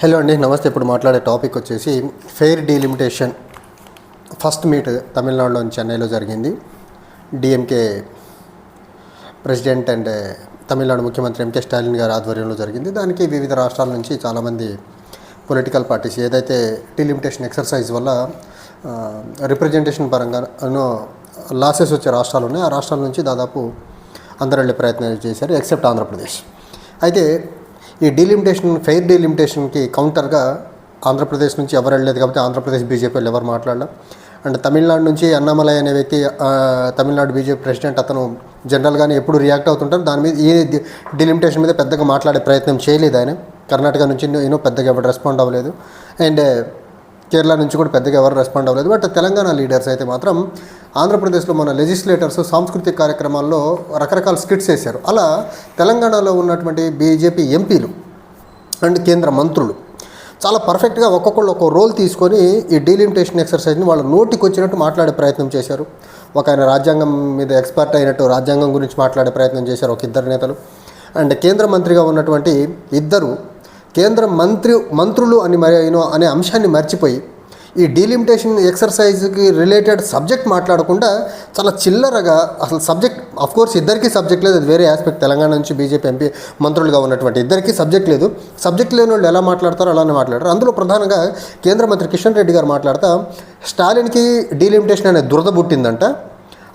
Hello అండి నమస్తే. ఇప్పుడు మాట్లాడే టాపిక్ వచ్చేసి ఫెయిర్ డీలిమిటేషన్. ఫస్ట్ మీట్ తమిళనాడులోని చెన్నైలో జరిగింది. డిఎంకే ప్రెసిడెంట్ అండ్ తమిళనాడు ముఖ్యమంత్రి ఎంకే స్టాలిన్ గారి ఆధ్వర్యంలో జరిగింది. దానికి వివిధ రాష్ట్రాల నుంచి చాలామంది పొలిటికల్ పార్టీస్ ఏదైతే డీలిమిటేషన్ ఎక్సర్సైజ్ వల్ల రిప్రజెంటేషన్ పరంగా లాసెస్ వచ్చే రాష్ట్రాలు ఉన్నాయి. ఆ రాష్ట్రాల నుంచి దాదాపు అందరు వెళ్ళే ప్రయత్నం చేశారు ఎక్సెప్ట్ ఆంధ్రప్రదేశ్. అయితే ఈ డీలిమిటేషన్ ఫెయిర్ డీలిమిటేషన్కి కౌంటర్గా ఆంధ్రప్రదేశ్ నుంచి ఎవరు వెళ్ళలేదు కాబట్టి ఆంధ్రప్రదేశ్ బీజేపీ వాళ్ళు ఎవరు మాట్లాడలేదు అండ్ తమిళనాడు నుంచి అన్నామలై అనే వ్యక్తి తమిళనాడు బీజేపీ ప్రెసిడెంట్ అతను జనరల్గానే ఎప్పుడు రియాక్ట్ అవుతుంటారు. దాని మీద ఈ డీలిమిటేషన్ మీద పెద్దగా మాట్లాడే ప్రయత్నం చేయలేదు ఆయన. కర్ణాటక నుంచి యూనో పెద్దగా ఎవరు రెస్పాండ్ అవ్వలేదు. అండ్ కేరళ నుంచి కూడా పెద్దగా ఎవరు రెస్పాండ్ అవ్వలేదు. బట్ తెలంగాణ లీడర్స్ అయితే మాత్రం ఆంధ్రప్రదేశ్లో మన లెజిస్లేటర్స్ సాంస్కృతిక కార్యక్రమాల్లో రకరకాల స్కిట్స్ వేశారు. అలా తెలంగాణలో ఉన్నటువంటి బీజేపీ ఎంపీలు అండ్ కేంద్ర మంత్రులు చాలా పర్ఫెక్ట్గా ఒక్కొక్కళ్ళు ఒక్కో రోల్ తీసుకొని ఈ డీలిమిటేషన్ ఎక్సర్సైజ్ని వాళ్ళ నోటికి వచ్చినట్టు మాట్లాడే ప్రయత్నం చేశారు. ఒక ఆయన రాజ్యాంగం మీద ఎక్స్పర్ట్ అయినట్టు రాజ్యాంగం గురించి మాట్లాడే ప్రయత్నం చేశారు ఒక ఇద్దరు నేతలు. అండ్ కేంద్ర మంత్రిగా ఉన్నటువంటి ఇద్దరు కేంద్ర మంత్రి మంత్రులు అని మరి అనే అంశాన్ని మర్చిపోయి ఈ డీలిమిటేషన్ ఎక్సర్సైజ్కి రిలేటెడ్ సబ్జెక్ట్ మాట్లాడకుండా చాలా చిల్లరగా అసలు సబ్జెక్ట్ అఫ్ కోర్స్ ఇద్దరికీ సబ్జెక్ట్ లేదు అది వేరే ఆస్పెక్ట్ తెలంగాణ నుంచి బీజేపీ ఎంపీ మంత్రులుగా ఉన్నటువంటి ఇద్దరికీ సబ్జెక్ట్ లేదు. సబ్జెక్ట్ లేని వాళ్ళు ఎలా మాట్లాడతారో అలానే మాట్లాడతారు. అందులో ప్రధానంగా కేంద్ర మంత్రి కిషన్ రెడ్డి గారు మాట్లాడతా స్టాలిన్కి డీలిమిటేషన్ అనే దురద పుట్టిందంట.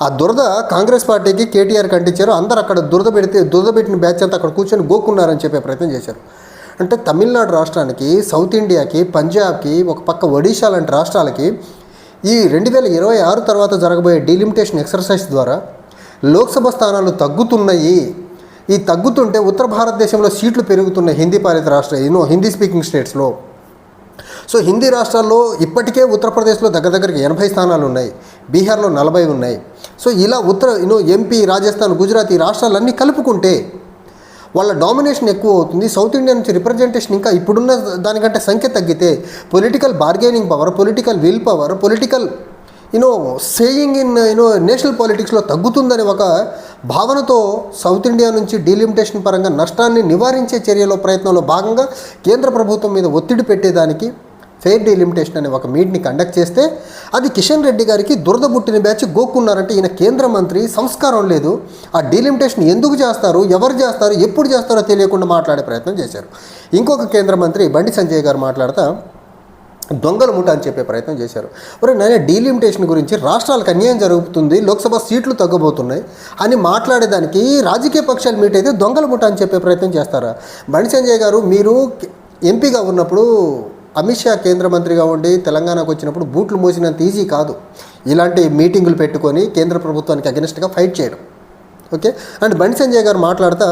ఆ దురద కాంగ్రెస్ పార్టీకి కేటీఆర్ కంటించారు. అందరు అక్కడ దురద పెడితే దురద పెట్టిన బ్యాచ్ అంతా అక్కడ కూర్చొని గోక్కున్నారని చెప్పే ప్రయత్నం చేశారు. అంటే తమిళనాడు రాష్ట్రానికి సౌత్ ఇండియాకి పంజాబ్కి ఒక పక్క ఒడిషా లాంటి రాష్ట్రాలకి ఈ రెండు వేల ఇరవై ఆరు తర్వాత జరగబోయే డీలిమిటేషన్ ఎక్సర్సైజ్ ద్వారా లోక్సభ స్థానాలు తగ్గుతున్నాయి. ఈ తగ్గుతుంటే ఉత్తర భారతదేశంలో సీట్లు పెరుగుతున్నాయి హిందీ పాలిత రాష్ట్ర యూనో హిందీ స్పీకింగ్ స్టేట్స్లో. సో హిందీ రాష్ట్రాల్లో ఇప్పటికే ఉత్తరప్రదేశ్లో దగ్గర దగ్గరికి ఎనభై స్థానాలు ఉన్నాయి. బీహార్లో నలభై ఉన్నాయి. సో ఇలా ఉత్తర you know MP Rajasthan Gujarat ఈ రాష్ట్రాలన్నీ కలుపుకుంటే వాళ్ళ డామినేషన్ ఎక్కువ అవుతుంది. సౌత్ ఇండియా నుంచి రిప్రజెంటేషన్ ఇంకా ఇప్పుడున్న దానికంటే సంఖ్య తగ్గితే political bargaining power political will power political you know saying in you know national పాలిటిక్స్లో తగ్గుతుందనే ఒక భావనతో సౌత్ ఇండియా నుంచి డీలిమిటేషన్ పరంగా నష్టాన్ని నివారించే చర్యలో ప్రయత్నంలో భాగంగా కేంద్ర ప్రభుత్వం మీద ఒత్తిడి పెట్టేదానికి ఫెయిర్ డీలిమిటేషన్ అనే ఒక మీట్ని కండక్ట్ చేస్తే అది కిషన్ రెడ్డి గారికి దురద పుట్టిన బ్యాచ్ గోక్కున్నారంటే ఈయన కేంద్ర మంత్రి సంస్కారం లేదు. ఆ డీలిమిటేషన్ ఎందుకు చేస్తారు? ఎవరు చేస్తారు? ఎప్పుడు చేస్తారో తెలియకుండా మాట్లాడే ప్రయత్నం చేశారు. ఇంకొక కేంద్ర మంత్రి బండి సంజయ్ గారు మాట్లాడతా దొంగల ముఠ అని చెప్పే ప్రయత్నం చేశారు. మరి నేను డీలిమిటేషన్ గురించి రాష్ట్రాలకు అన్యాయం జరుగుతుంది లోక్సభ సీట్లు తగ్గబోతున్నాయి అని మాట్లాడేదానికి రాజకీయ పక్షాలు మీట్ అయితే దొంగల ముఠ అని చెప్పే ప్రయత్నం చేస్తారా? బండి సంజయ్ గారు మీరు ఎంపీగా ఉన్నప్పుడు అమిత్ షా కేంద్ర మంత్రిగా ఉండి తెలంగాణకు వచ్చినప్పుడు బూట్లు మోసినంత ఈజీ కాదు. ఇలాంటి మీటింగులు పెట్టుకొని కేంద్ర ప్రభుత్వానికి అగెనిస్ట్గా ఫైట్ చేయడం. ఓకే? అండ్ బండి సంజయ్ గారు మాట్లాడతా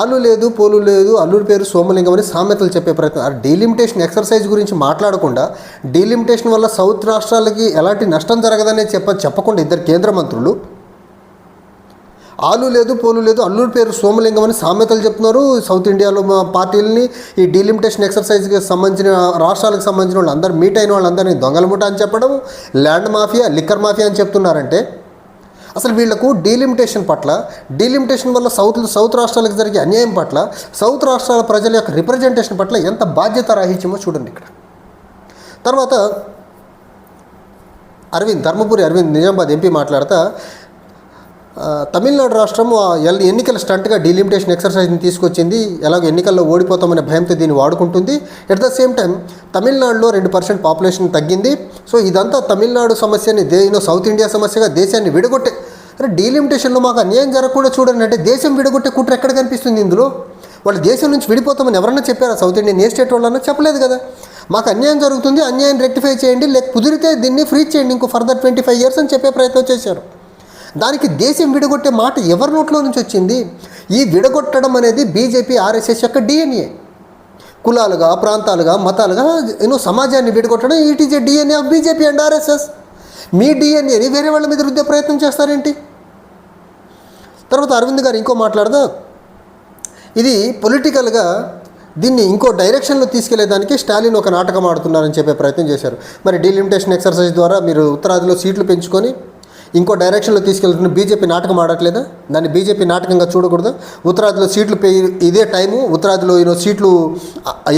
ఆలు లేదు పోలు లేదు అల్లుడి పేరు సోమలింగం అని సామెతలు చెప్పే ప్రయత్నం. ఆ డీలిమిటేషన్ ఎక్సర్సైజ్ గురించి మాట్లాడకుండా డీలిమిటేషన్ వల్ల సౌత్ రాష్ట్రాలకి ఎలాంటి నష్టం జరగదనే చెప్ప చెప్పకుండా ఇద్దరు కేంద్ర మంత్రులు ఆలు లేదు పోలు లేదు అల్లుడి పేరు సోమలింగం అని సామెతలు చెప్తున్నారు. సౌత్ ఇండియాలో మా పార్టీలని ఈ డీలిమిటేషన్ ఎక్సర్సైజ్కి సంబంధించిన రాష్ట్రాలకు సంబంధించిన వాళ్ళు అందరు మీట్ అయిన వాళ్ళందరినీ దొంగల ముఠ అని చెప్పడం ల్యాండ్ మాఫియా లిక్కర్ మాఫియా అని చెప్తున్నారంటే అసలు వీళ్ళకు డీలిమిటేషన్ పట్ల డీలిమిటేషన్ వల్ల సౌత్ సౌత్ రాష్ట్రాలకు జరిగే అన్యాయం పట్ల సౌత్ రాష్ట్రాల ప్రజల యొక్క రిప్రజెంటేషన్ పట్ల ఎంత బాధ్యత రాహిత్యమో చూడండి ఇక్కడ. తర్వాత అరవింద్ ధర్మపురి అరవింద్ నిజామాబాద్ ఎంపీ మాట్లాడతా తమిళనాడు రాష్ట్రం ఎల్- ఎన్నికల స్టంట్గా డీలిమిటేషన్ ఎక్సర్సైజ్ని తీసుకొచ్చింది. ఎలాగో ఎన్నికల్లో ఓడిపోతామనే భయంతో దీన్ని వాడుకుంటుంది. ఎట్ ద సేమ్ టైం తమిళనాడులో రెండు పర్సెంట్ పాపులేషన్ తగ్గింది. సో ఇదంతా తమిళనాడు సమస్యని దేనో సౌత్ ఇండియా సమస్యగా దేశాన్ని విడగొట్టే. అరే డీలిమిటేషన్లో మాకు అన్యాయం జరగకుండా చూడండి అంటే దేశం విడగొట్టే కుట్ర ఎక్కడ కనిపిస్తుంది ఇందులో? వాళ్ళు దేశం నుంచి విడిపోతామని ఎవరన్నా చెప్పారా? సౌత్ ఇండియన్ ఏ స్టేట్ వాళ్ళన్నా చెప్పలేదు కదా. మాకు అన్యాయం జరుగుతుంది. అన్యాయం రెక్టిఫై చేయండి. లేక కుదిరితే దీన్ని ఫ్రీ చేయండి. ఇంకో ఫర్దర్ ట్వంటీ ఫైవ్ ఇయర్స్ అని చెప్పే ప్రయత్నం చేశారు. దానికి దేశం విడగొట్టే మాట ఎవరి నోట్లో నుంచి వచ్చింది? ఈ విడగొట్టడం అనేది బీజేపీ ఆర్ఎస్ఎస్ యొక్క డిఎన్ఏ కులాలుగా ప్రాంతాలుగా మతాలుగా యూనో సమాజాన్ని విడగొట్టడం it is DNA of BJP and RSS మీ డిఎన్ఏని వేరే వాళ్ళ మీద రుద్దే ప్రయత్నం చేస్తారేంటి? తర్వాత అరవింద్ గారు ఇంకో మాట్లాడదా? ఇది పొలిటికల్గా దీన్ని ఇంకో డైరెక్షన్లో తీసుకెళ్ళేదానికి స్టాలిన్ ఒక నాటకం ఆడుతున్నారని చెప్పే ప్రయత్నం చేశారు. మరి డీలిమిటేషన్ ఎక్సర్సైజ్ ద్వారా మీరు ఉత్తరాదిలో సీట్లు పెంచుకొని ఇంకో డైరెక్షన్లో తీసుకెళ్తున్న బీజేపీ నాటకం ఆడట్లేదా? దాన్ని బీజేపీ నాటకంగా చూడకూడదు? ఉత్తరాదిలో సీట్లు పే ఇదే టైము ఉత్తరాదిలో ఈరోజు సీట్లు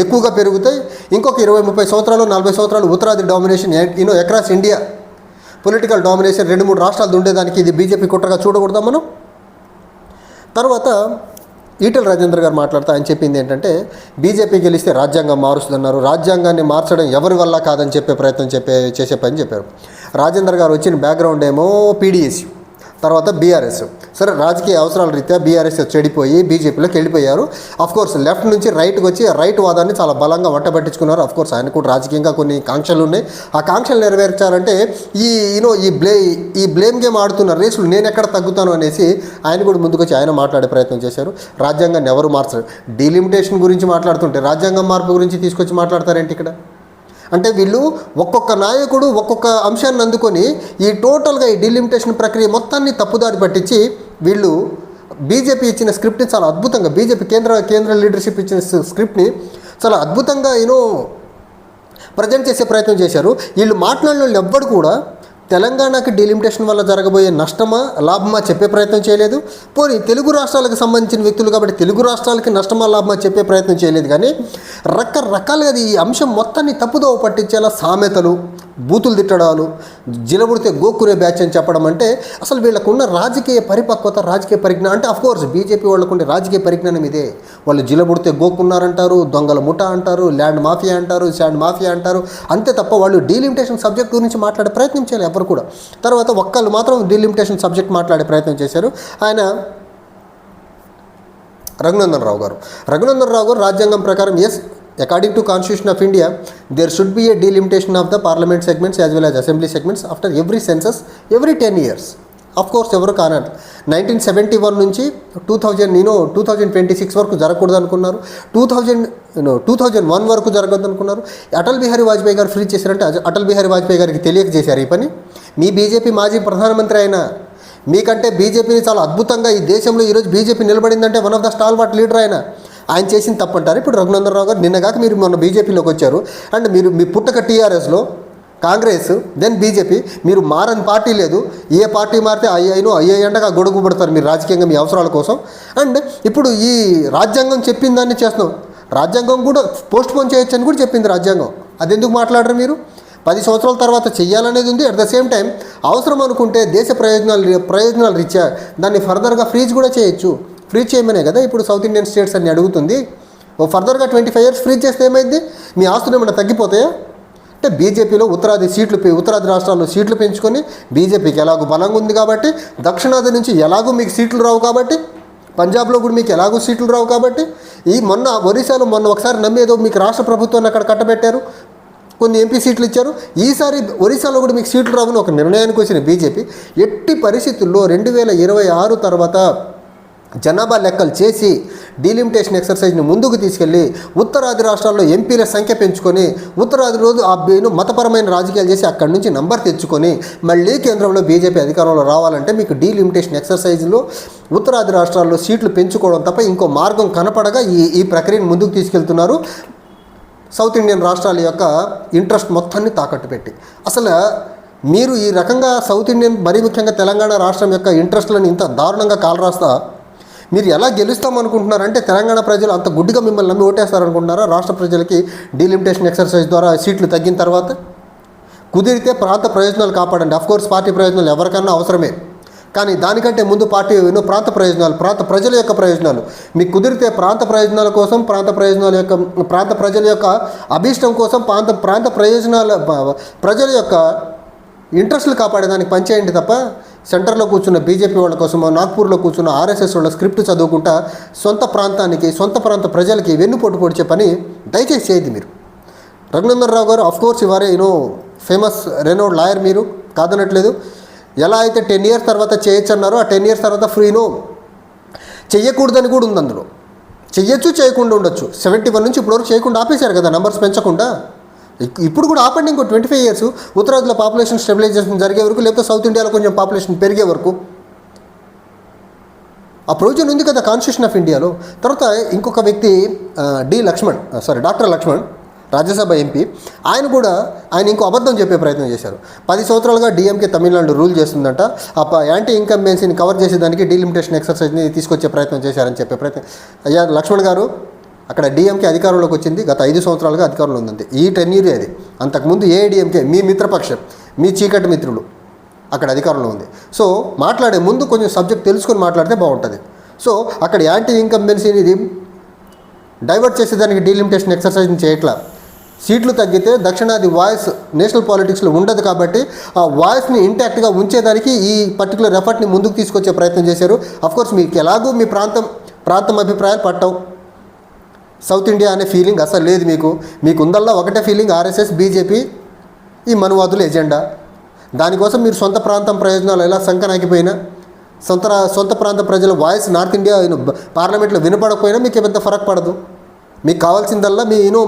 ఎక్కువగా పెరుగుతాయి. ఇంకొక ఇరవై ముప్పై సంవత్సరాలు నలభై సంవత్సరాలు ఉత్తరాది domination you know across India political domination రెండు మూడు రాష్ట్రాలు ఉండేదానికి ఇది బీజేపీ కుట్రగా చూడకూడదా మనం? తర్వాత ఈటల రాజేంద్ర గారు మాట్లాడుతూ ఆయన చెప్పింది ఏంటంటే బీజేపీ గెలిస్తే రాజ్యాంగం మారుస్తున్నారు రాజ్యాంగాన్ని మార్చడం ఎవరి వల్ల కాదని చెప్పే ప్రయత్నం చెప్పే చేసే పని చెప్పారు. రాజేంద్ర గారు వచ్చిన బ్యాక్గ్రౌండ్ ఏమో పీడిఎస్యూ తర్వాత బీఆర్ఎస్ సరే రాజకీయ అవసరాల రీత్యా బీఆర్ఎస్ చెడిపోయి బీజేపీలోకి వెళ్ళిపోయారు. కోర్స్ లెఫ్ట్ నుంచి రైట్కి వచ్చి రైట్ వాదాన్ని చాలా బలంగా వంటబట్టించుకున్నారు కోర్స్ ఆయన కూడా రాజకీయంగా కొన్ని కాంక్షలు ఉన్నాయి. ఆ కాంక్షలు నెరవేర్చారంటే ఈ యూనో ఈ బ్లే ఈ బ్లేమ్ గేమ్ ఆడుతున్న రేసులు నేను ఎక్కడ తగ్గుతాను అనేసి ఆయన కూడా ముందుకొచ్చి ఆయన మాట్లాడే ప్రయత్నం చేశారు. రాజ్యాంగాన్ని ఎవరు మార్చరు డీలిమిటేషన్ గురించి మాట్లాడుతుంటే రాజ్యాంగం మార్పు గురించి తీసుకొచ్చి మాట్లాడతారేంటి ఇక్కడ? అంటే వీళ్ళు ఒక్కొక్క నాయకుడు ఒక్కొక్క అంశాన్ని అందుకొని ఈ టోటల్గా ఈ డిలిమిటేషన్ ప్రక్రియ మొత్తాన్ని తప్పుదారి పట్టించి వీళ్ళు బీజేపీ ఇచ్చిన స్క్రిప్ట్ని చాలా అద్భుతంగా బీజేపీ కేంద్ర కేంద్ర లీడర్షిప్ ఇచ్చిన స్క్రిప్ట్ని చాలా అద్భుతంగా యూనో ప్రజెంట్ చేసే ప్రయత్నం చేశారు. వీళ్ళు మాట్లాడిన వాళ్ళు ఎవ్వడు కూడా తెలంగాణకి డీలిమిటేషన్ వల్ల జరగబోయే నష్టమా లాభమా చెప్పే ప్రయత్నం చేయలేదు. పోనీ తెలుగు రాష్ట్రాలకు సంబంధించిన వ్యక్తులు కాబట్టి తెలుగు రాష్ట్రాలకి నష్టమా లాభమా చెప్పే ప్రయత్నం చేయలేదు. కానీ రకరకాలుగా అది ఈ అంశం మొత్తాన్ని తప్పుదోవ పట్టించేలా సామెతలు బూతులు తిట్టడాలు జిలబుడితే గోకురే బ్యాచ్ అని చెప్పడం అంటే అసలు వీళ్ళకున్న రాజకీయ పరిపక్వత రాజకీయ పరిజ్ఞానం అంటే కోర్స్ బీజేపీ వాళ్ళకుండే రాజకీయ పరిజ్ఞానం ఇదే. వాళ్ళు జిలబుడితే గోక్కున్నారంటారు దొంగల ముఠ అంటారు ల్యాండ్ మాఫియా అంటారు శాండ్ మాఫియా అంటారు. అంతే తప్ప వాళ్ళు డీలిమిటేషన్ సబ్జెక్ట్ గురించి మాట్లాడే ప్రయత్నం చేయాలి ఎవరు కూడా. తర్వాత ఒక్కళ్ళు మాత్రం డీలిమిటేషన్ సబ్జెక్ట్ మాట్లాడే ప్రయత్నం చేశారు. ఆయన రఘునందన్ రావు గారు. రఘునందన్ రావు గారు రాజ్యాంగం ప్రకారం yes according to constitution of India there should be a delimitation of the parliament segments as well as assembly segments after every census every ten years of course ఎవరు కానట్టు నైన్టీన్ సెవెంటీ వన్ నుంచి two thousand నేను two thousand twenty six వరకు జరగకూడదు అనుకున్నారు. Two thousand two thousand one వరకు జరగదు అనుకున్నారు. అటల్ బిహారీ వాజ్పేయి గారు ఫ్రీ చేశారంటే అటల్ బిహారీ వాజ్పేయి గారికి తెలియక చేశారు ఈ పని. మీ బీజేపీ మాజీ ప్రధానమంత్రి అయిన మీకంటే బీజేపీని చాలా అద్భుతంగా ఈ దేశంలో ఈరోజు BJP నిలబడిందంటే one of the stalwart leader అయినా ఆయన చేసిన తప్పంటారు. ఇప్పుడు రఘునందనరావు గారు నిన్నగాక మీరు మొన్న బీజేపీలోకి వచ్చారు. అండ్ మీరు మీ పుట్టక టీఆర్ఎస్లో కాంగ్రెస్ దెన్ బీజేపీ మీరు మారని పార్టీ లేదు. ఏ పార్టీ మారితే అయ్యాయిను అయ్యాయి అండగా గొడుగు పడతారు మీరు రాజకీయంగా మీ అవసరాల కోసం. అండ్ ఇప్పుడు ఈ రాజ్యాంగం చెప్పిన దాన్ని చేస్తున్నాం. రాజ్యాంగం కూడా పోస్ట్ పోన్ చేయొచ్చు అని కూడా చెప్పింది రాజ్యాంగం. అది ఎందుకు మాట్లాడరు మీరు? పది సంవత్సరాల తర్వాత చెయ్యాలనేది ఉంది. అట్ ద సేమ్ టైం అవసరం అనుకుంటే దేశ ప్రయోజనాలు ప్రయోజనాలు రీత్యా దాన్ని ఫర్దర్గా ఫ్రీజ్ కూడా చేయొచ్చు. ఫ్రీ చేయమనే కదా? ఇప్పుడు సౌత్ ఇండియన్ స్టేట్స్ అన్ని అడుగుతుంది. ఓ ఫర్దర్గా ట్వంటీ ఫైవ్ ఇయర్స్ ఫ్రీ చేస్తే ఏమైంది? మీ ఆస్తులు ఏమైనా తగ్గిపోతాయా? అంటే బీజేపీలో ఉత్తరాది సీట్లు పె- ఉత్తరాది రాష్ట్రాల్లో సీట్లు పెంచుకొని బీజేపీకి ఎలాగో బలంగా ఉంది కాబట్టి దక్షిణాది నుంచి ఎలాగో మీకు సీట్లు రావు కాబట్టి పంజాబ్లో కూడా మీకు ఎలాగో సీట్లు రావు కాబట్టి ఈ మొన్న ఒరిస్సాలో మొన్న ఒకసారి నమ్మేదో మీకు రాష్ట్ర ప్రభుత్వాన్ని అక్కడ కట్టబెట్టారు. కొన్ని ఎంపీ సీట్లు ఇచ్చారు. ఈసారి ఒరిస్సాలో కూడా మీకు సీట్లు రావని ఒక నిర్ణయానికి వచ్చిన బీజేపీ ఎట్టి పరిస్థితుల్లో రెండు వేల ఇరవై ఆరు తర్వాత జనాభా లెక్కలు చేసి డీలిమిటేషన్ ఎక్సర్సైజ్ని ముందుకు తీసుకెళ్ళి ఉత్తరాది రాష్ట్రాల్లో ఎంపీల సంఖ్య పెంచుకొని ఉత్తరాది రోజు ఆ బిను మతపరమైన రాజకీయాలు చేసి అక్కడి నుంచి నంబర్ తెచ్చుకొని మళ్ళీ కేంద్రంలో బీజేపీ అధికారంలో రావాలంటే మీకు డీలిమిటేషన్ ఎక్సర్సైజ్లో ఉత్తరాది రాష్ట్రాల్లో సీట్లు పెంచుకోవడం తప్ప ఇంకో మార్గం కనపడగా ఈ ఈ ప్రక్రియను ముందుకు తీసుకెళ్తున్నారు. సౌత్ ఇండియన్ రాష్ట్రాల యొక్క ఇంట్రెస్ట్ మొత్తాన్ని తాకట్టు పెట్టి. అసలు మీరు ఈ రకంగా సౌత్ ఇండియన్ మరీ ముఖ్యంగా తెలంగాణ రాష్ట్రం యొక్క ఇంట్రెస్ట్లను ఇంత దారుణంగా కాలరాస్తా మీరు ఎలా గెలుస్తామనుకుంటున్నారంటే తెలంగాణ ప్రజలు అంత గుడ్డిగా మిమ్మల్ని నమ్మి ఓటేస్తారనుకుంటున్నారా? రాష్ట్ర ప్రజలకి డీలిమిటేషన్ ఎక్సర్సైజ్ ద్వారా సీట్లు తగ్గిన తర్వాత? కుదిరితే ప్రాంత ప్రయోజనాలు కాపాడండి. కోర్స్ పార్టీ ప్రయోజనాలు ఎవరికన్నా అవసరమే. కానీ దానికంటే ముందు పార్టీ ఎన్నో ప్రాంత ప్రయోజనాలు ప్రాంత ప్రజల యొక్క ప్రయోజనాలు. మీకు కుదిరితే ప్రాంత ప్రయోజనాల కోసం ప్రాంత ప్రయోజనాల యొక్క ప్రాంత ప్రజల యొక్క అభీష్టం కోసం ప్రాంత ప్రాంత ప్రయోజనాల ప్రజల యొక్క ఇంట్రెస్ట్లు కాపాడేదానికి పనిచేయండి తప్ప సెంటర్లో కూర్చున్న బీజేపీ వాళ్ళ కోసమో నాగ్పూర్లో కూర్చున్న ఆర్ఎస్ఎస్ వాళ్ళ స్క్రిప్ట్ చదువుకుంటా సొంత ప్రాంతానికి సొంత ప్రాంత ప్రజలకి వెన్నుపోటు పొడిచే పని దయచేసి చేయదు మీరు. Raghunandan Rao garu of course ఇవారే you know famous renowned lawyer మీరు కాదనట్లేదు. ఎలా అయితే టెన్ ఇయర్స్ తర్వాత చేయొచ్చు అన్నారో ఆ టెన్ ఇయర్స్ తర్వాత ఫ్రీనో చెయ్యకూడదని కూడా ఉంది అందులో. చెయ్యొచ్చు చేయకుండా ఉండొచ్చు. సెవెంటీ వన్ నుంచి ఇప్పటివరకు చేయకుండా ఆపేశారు కదా నంబర్స్ పెంచకుండా. ఇప్పుడు కూడా ఆపండి ఇంకో ట్వంటీ ఫైవ్ ఇయర్స్. ఉత్తరాదిలో పాపులేషన్ స్టెబిలైజేషన్ జరిగే వరకు లేకపోతే సౌత్ ఇండియాలో కొంచెం పాపులేషన్ పెరిగే వరకు. ఆ ప్రొవిజన్ ఉంది కదా కాన్స్టిట్యూషన్ ఆఫ్ ఇండియాలో. తర్వాత ఇంకొక వ్యక్తి D Lakshman sorry doctor Lakshman Rajya Sabha MP. ఆయన కూడా ఆయన ఇంకో అబద్ధం చెప్పే ప్రయత్నం చేశారు. పది సంవత్సరాలుగా డిఎంకే తమిళనాడు రూల్ చేస్తుందంట. ఆ యాంటీ యాంటీ ఇన్కంబెన్సీని కవర్ చేసేదానికి డీలిమిటేషన్ ఎక్సర్సైజ్ని తీసుకొచ్చే ప్రయత్నం చేశారని చెప్పే ప్రయత్నం. అయ్యా లక్ష్మణ్ గారు అక్కడ డిఎంకే అధికారంలోకి వచ్చింది. గత ఐదు సంవత్సరాలుగా అధికారంలో ఉంది ఈ టెన్ ఇయర్ అది. అంతకుముందు ఏఐడిఎంకే మీ మిత్రపక్షం మీ చీకటి మిత్రులు అక్కడ అధికారంలో ఉంది. సో మాట్లాడే ముందు కొంచెం సబ్జెక్ట్ తెలుసుకొని మాట్లాడితే బాగుంటుంది. సో అక్కడ యాంటీ ఇన్కంబెన్సీని ఇది. డైవర్ట్ చేసేదానికి డీలిమిటేషన్ ఎక్సర్సైజ్ చేయట్లా. సీట్లు తగ్గితే దక్షిణాది వాయిస్ నేషనల్ పాలిటిక్స్లో ఉండదు కాబట్టి ఆ వాయిస్ని ఇంటాక్ట్గా ఉంచేదానికి ఈ పర్టికులర్ ఎఫర్ట్ని ముందుకు తీసుకొచ్చే ప్రయత్నం చేశారు. అఫ్కోర్స్ మీకు ఎలాగూ మీ ప్రాంతం ప్రాంతం అభిప్రాయాలు పట్టవు. సౌత్ ఇండియా అనే ఫీలింగ్ అసలు లేదు మీకు. మీకు ఉందల్లా ఒకటే ఫీలింగ్ ఆర్ఎస్ఎస్ బీజేపీ ఈ మనువాదుల ఎజెండా. దానికోసం మీరు సొంత ప్రాంతం ప్రయోజనాలు ఎలా సంకనాకిపోయినా సొంత సొంత ప్రాంత ప్రజల వాయిస్ నార్త్ ఇండియా పార్లమెంట్లో వినపడకపోయినా మీకు పెద్ద ఫరక్ పడదు. మీకు కావాల్సిందల్లా మీ you know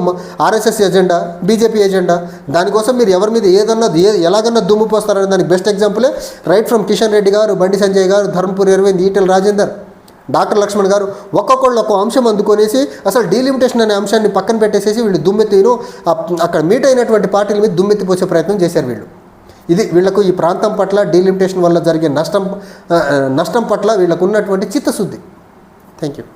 RSS agenda BJP agenda. దానికోసం మీరు ఎవరి మీద ఏదన్నా ఏ ఎలాగన్నా దుమ్ము పోస్తారనే దానికి best ఎగ్జాంపులే right from Kishan Reddy garu Bandi Sanjay garu Dharmapur Aravind Etela Rajender. Doctor Lakshman garu ఒక్కొక్కళ్ళు ఒక్కో అంశం అందుకొనేసి అసలు డీలిమిటేషన్ అనే అంశాన్ని పక్కన పెట్టేసేసి వీళ్ళు దుమ్మెత్తిను అక్కడ మీట్ అయినటువంటి పార్టీల మీద దుమ్మెత్తిపోసే ప్రయత్నం చేశారు వీళ్ళు. ఇది వీళ్ళకు ఈ ప్రాంతం పట్ల డీలిమిటేషన్ వల్ల జరిగే నష్టం నష్టం పట్ల వీళ్ళకు ఉన్నటువంటి చిత్తశుద్ధి. Thank you.